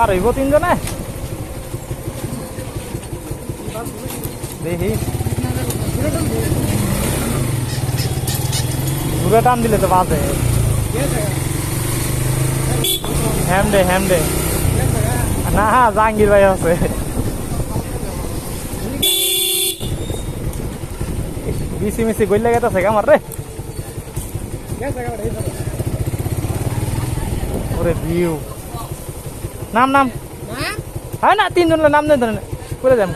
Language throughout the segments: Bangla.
পার হইব তিনজনে? দেখি। ঘুরে টান দিলে তো বাজে। হ্যাম দে হ্যাম দে। না, জাহাঙ্গীর ভাই আছে। বিসি মিসি গইলে গেছে আমার রে? ওরে ভিউ। নাম নাম হ্যাঁ না তিনজন নাম দেন ধরেন করে দেন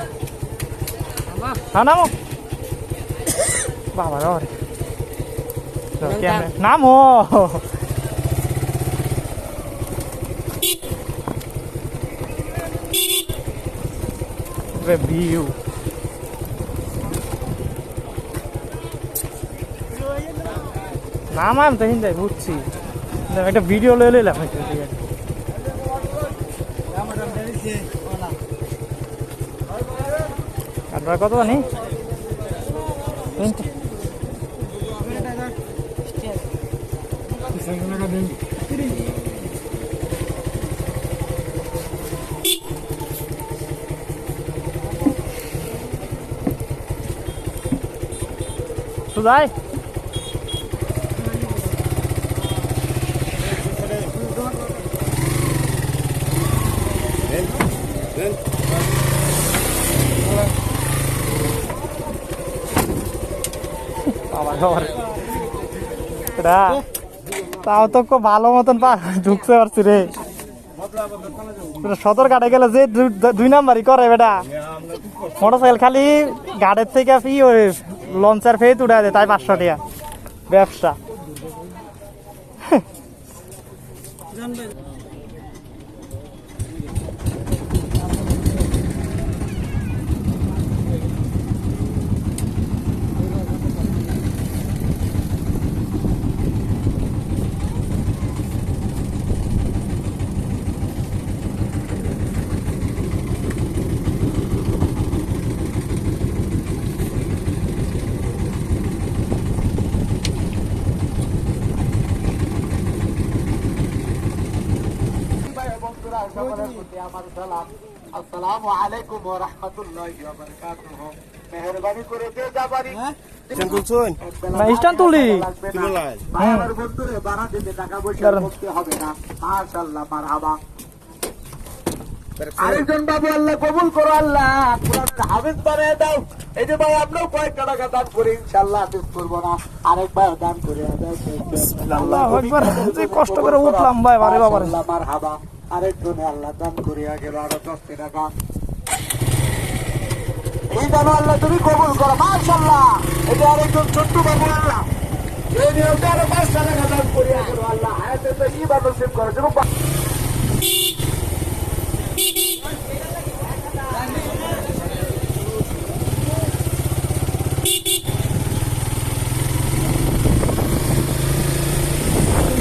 হ্যাঁ নামো বাবা রে তো কেমনে নামো ওরে ভিউ নাম আমি তো হিন্দাই বুঝছি একটা ভিডিও লয়ে লইলাম একটু, ঠিক আছে কাটবার কত জানি সুদাই বাবা তাও তো খুব ভালো মতন পা ঢুকতে পারছি রে। সদর ঘাটে গেলে যে দুই নাম্বারই করে বেটা মোটরসাইকেল খালি ঘাটের থেকে ফি ওই লঞ্চের ফেয়ে উঠে দেয়, তাই পাঁচশো টাকা। ব্যবসা। সকলের প্রতি আমার সালাম। আসসালামু আলাইকুম ওয়া রাহমাতুল্লাহি ওয়া বারাকাতুহু। মেহেরবানি করে যে যাবারি তুলছুন না স্ট্যান্ড তুলি। তুললাই ভাই আমার বন্ধুরে বাড়া দিতে টাকা পয়সা দাঁড়ান। করতে হবে না। মাশাআল্লাহ মারহাবা। আরেকজন বাবু আল্লাহ কবুল করো আল্লাহ। হাফেজ বানিয়ে দাও। এই যে ভাই আমরাও কয়েকটা টাকা দান করি ইনশাআল্লাহ হাফেজ করব না। আরেকবার দান করে কষ্ট করে উঠলাম ভাই বারে বাবারে। মারহাবা। আরেকজনে আল্লাহ দান করিয়া গেল, আরও দশ টাকা এই জানো আল্লাহ তুমি কবুল করো মাশাল্লাহ এটা আরেকজন ছোট্ট বাবু আল্লাহ। এই নিয়মটা পাঁচটা টাকা দান করিয়া গেল আল্লাহ। হায়াতে তো সেভ করো যেমন কি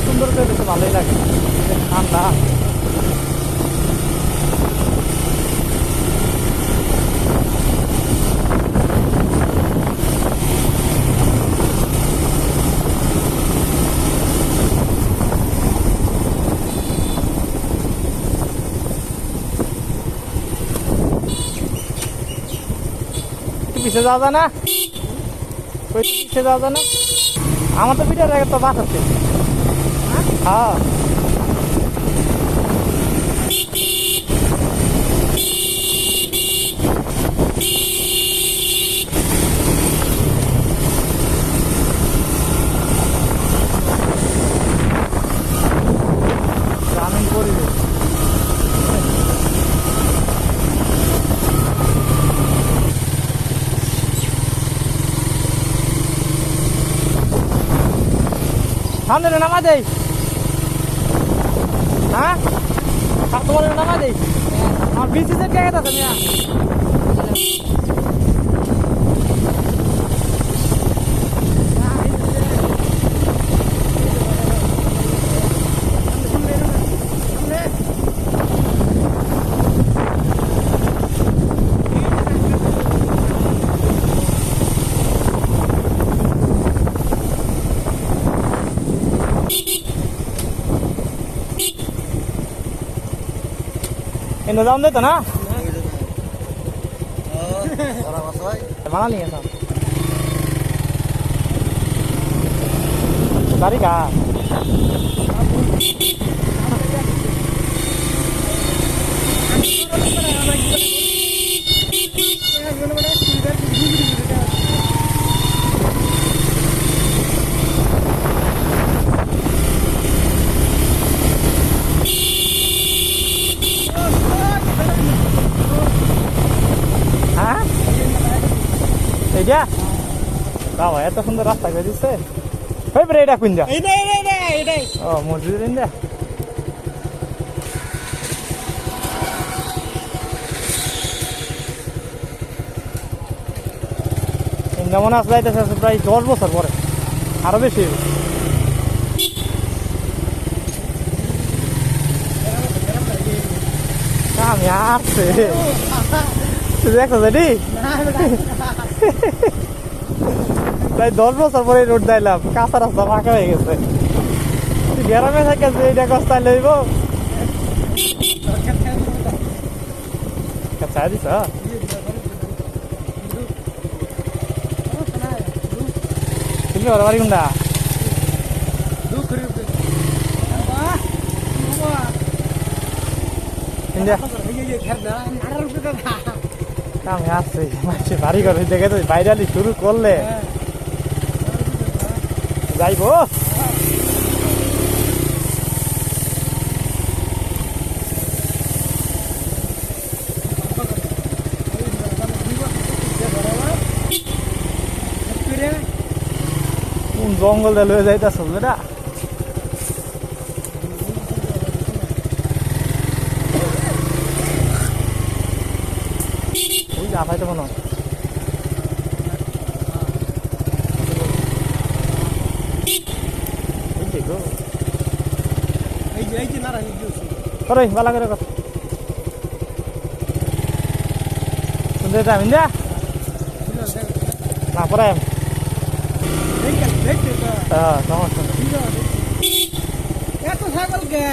সুন্দর করে দেখতে ভালোই লাগে যে ঠান্ডা পিছিয়ে যাওয়া যায় না। ওই পিছিয়ে যাওয়া যায় না। আমার তো পিঠে তো বাস আছে। হ্যাঁ? সামনে নামা দেই। হ্যাঁ? আর তোমার নামা দেই? আমার বিসিসের কে আছে মিয়া? এনে যাওন দেতো না ওরা বাসায় মানা নিয়ে যাও বাড়ি কা হ্যাঁ এইটা বাবা এত সুন্দর রাস্তা করে দিচ্ছে ওই বেরে এটা কুঞ্জা ও মসজিদের ইন্দা ইন্দা মনে আসলে যাইতেছে প্রায় দশ বছর পরে। আরও বেশি আমি আসছে দেখো জানি প্রায় দশ বছর পরে রোড দিলাম কাঁচা রাস্তা ফাঁকা হয়ে গেছে। তুই গ্রামে থাকে যে এটা কস্তায় লইব চাই দিছ? তুমি ওর বাড়ি কোনটা? ইন্ডিয়া আমি আসছি মাসে বাড়ি ঘর দেখে তো বাইরালি শুরু করলে। যাইবো জঙ্গল লয়ে যাইতেছ বেটা? ওই যা পাইতে মনে হয়। গো। করে কর শুনতে যাবেন যা না পরে হ্যাঁ সমস্যা। এত ছাগল কে?